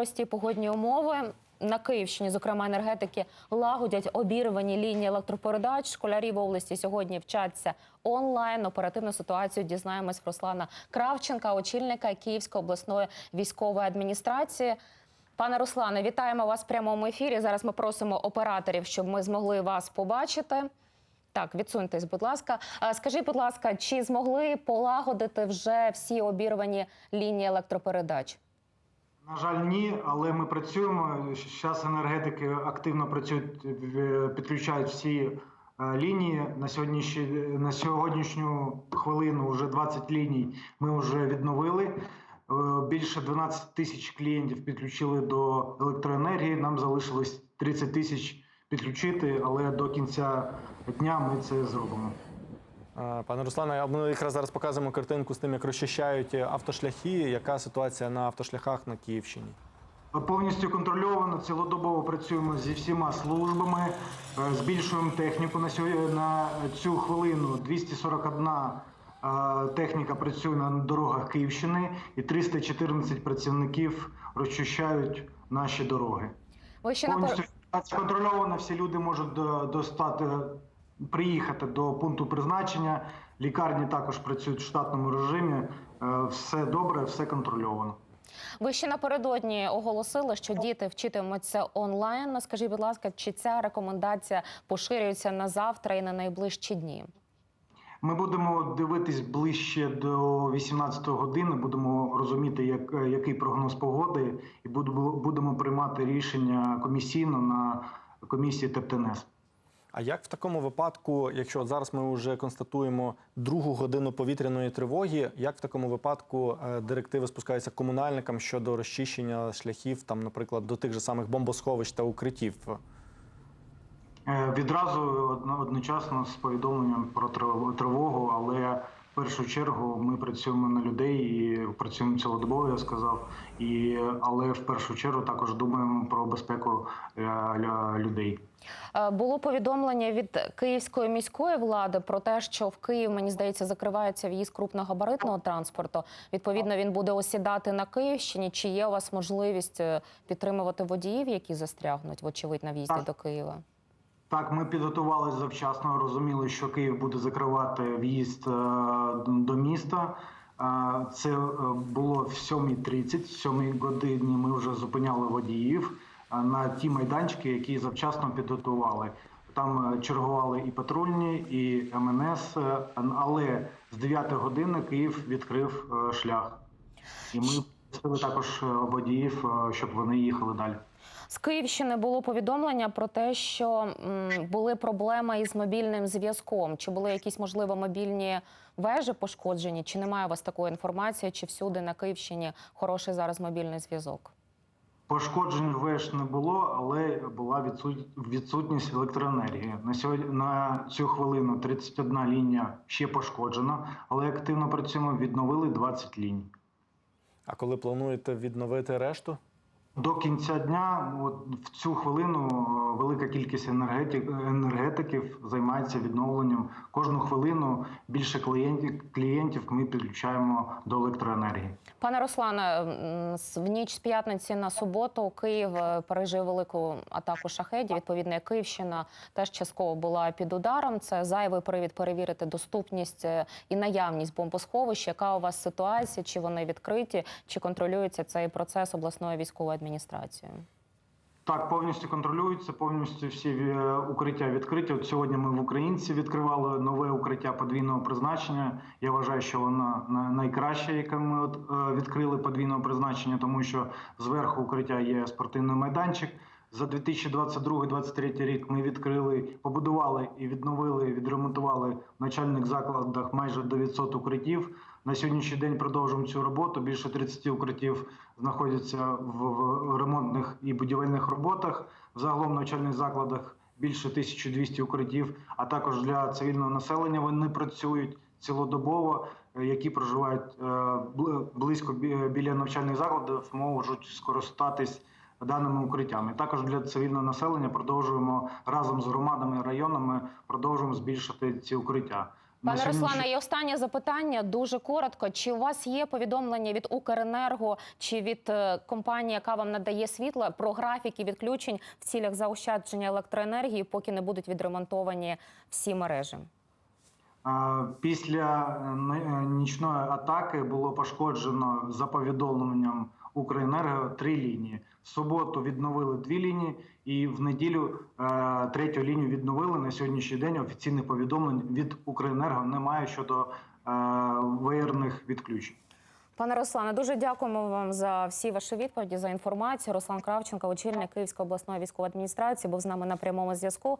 Прості погодні умови на Київщині, зокрема енергетики, лагодять обірвані лінії електропередач. Школярі в області сьогодні вчаться онлайн. Оперативну ситуацію дізнаємось Руслана Кравченка, очільника Київської обласної військової адміністрації. Пане Руслане, вітаємо вас в прямому ефірі. Зараз ми просимо операторів, щоб ми змогли вас побачити. Так, відсуньтесь, будь ласка. Скажіть, будь ласка, чи змогли полагодити вже всі обірвані лінії електропередач? На жаль, ні, але ми працюємо. Зараз енергетики активно працюють, підключають всі е, лінії. На сьогоднішню, на сьогоднішню хвилину вже 20 ліній ми вже відновили. Е, Більше 12 тисяч клієнтів підключили до електроенергії. Нам залишилось 30 тисяч підключити, але до кінця дня ми це зробимо. Е, Пане Руслане, а ми якраз зараз показуємо картинку з тим, як розчищають автошляхи. Яка ситуація на автошляхах на Київщині? Повністю контрольовано, цілодобово працюємо зі всіма службами, е, збільшуємо техніку на сьогодні на цю хвилину. 241 е, техніка працює на дорогах Київщини, і 314 працівників розчищають наші дороги. Ви ще. Повністю контрольовано. Всі люди можуть достати, приїхати до пункту призначення. Лікарні також працюють в штатному режимі. Е, Все добре, все контрольовано. Ви ще напередодні оголосили, що діти вчитимуться онлайн. Скажіть, будь ласка, чи ця рекомендація поширюється на завтра і на найближчі дні? Ми будемо дивитись ближче до 18 години. Будемо розуміти, як, який прогноз погоди, і будемо, будемо приймати рішення комісійно на комісії ТЕПТНС. А як в такому випадку, якщо зараз ми вже констатуємо другу годину повітряної тривоги, як в такому випадку е, директиви спускаються комунальникам щодо розчищення шляхів, там, наприклад, до тих же самих бомбосховищ та укриттів? Е, Відразу одночасно з повідомленням про тривогу, але першу чергу ми працюємо на людей і працюємо цілодобово, я сказав. І але в першу чергу також думаємо про безпеку е, людей. Е, Було повідомлення від київської міської влади про те, що в Київ, мені здається, закривається в'їзд крупногабаритного транспорту. Відповідно, він буде осідати на Київщині. Чи є у вас можливість е, підтримувати водіїв, які застрягнуть, вочевидь, на в'їзді до Києва? Так, ми підготувалися завчасно, розуміли, що Київ буде закривати в'їзд е, до міста. Е, Це е, було в 7.30, в 7 годині ми вже зупиняли водіїв на ті майданчики, які завчасно підготували. Там чергували і патрульні, і МНС, е, але з 9 години Київ відкрив шлях. І ми просили також водіїв, щоб вони їхали далі. З Київщини було повідомлення про те, що були проблеми із мобільним зв'язком. Чи були якісь можливо мобільні вежі пошкоджені? Чи немає у вас такої інформації? Чи всюди на Київщині хороший зараз мобільний зв'язок? Пошкоджень веж не було, але була відсут- відсутність електроенергії. На сьогодні на цю хвилину 31 лінія ще пошкоджена, але активно працюємо. Відновили 20 ліній. А коли плануєте відновити решту? До кінця дня, от в цю хвилину, е, велика кількість енергетик, енергетиків займається відновленням. Кожну хвилину більше клієнтів, клієнтів ми підключаємо до електроенергії. Пане Руслане, в ніч з п'ятниці на суботу Київ е, пережив велику атаку шахедів. Відповідно, Київщина теж частково була під ударом. Це зайвий привід перевірити доступність е, і наявність бомбосховищ. Яка у вас ситуація? Чи вони відкриті, чи контролюється цей процес обласною військовою адміністрацією? Так, повністю контролюються, повністю всі е, укриття відкриті. От сьогодні ми в Українці відкривали нове укриття подвійного призначення. Я вважаю, що воно на- найкраще, яке ми от е, відкрили подвійного призначення, тому що зверху укриття є спортивний майданчик. За 2022-2023 рік ми відкрили, побудували і відновили, відремонтували в начальних закладах майже 900 укриттів. На сьогоднішній день продовжуємо цю роботу. Більше 30 укриттів знаходяться в, ремонтних і будівельних роботах. Загалом в навчальних закладах більше 1200 укриттів, а також для цивільного населення вони працюють цілодобово, е, які проживають е, близько бі- біля навчальних закладів, можуть скористатись даними укриттями. Також для цивільного населення продовжуємо разом з громадами і районами продовжуємо збільшити ці укриття. Пане Руслане, і останнє запитання дуже коротко. Чи у вас є повідомлення від Укренерго чи від е, компанії, яка вам надає світло, про графіки відключень в цілях заощадження електроенергії, поки не будуть відремонтовані всі мережі? Після е, е, нічної атаки було пошкоджено за повідомленням Укренерго три лінії. В суботу відновили дві лінії, і в неділю е, третю лінію відновили. На сьогоднішній день офіційних повідомлень від Укренерго немає щодо е, веєрних відключень. Пане Руслане, дуже дякуємо вам за всі ваші відповіді за інформацію. Руслан Кравченко, очільник Київської обласної військової адміністрації, був з нами на прямому зв'язку.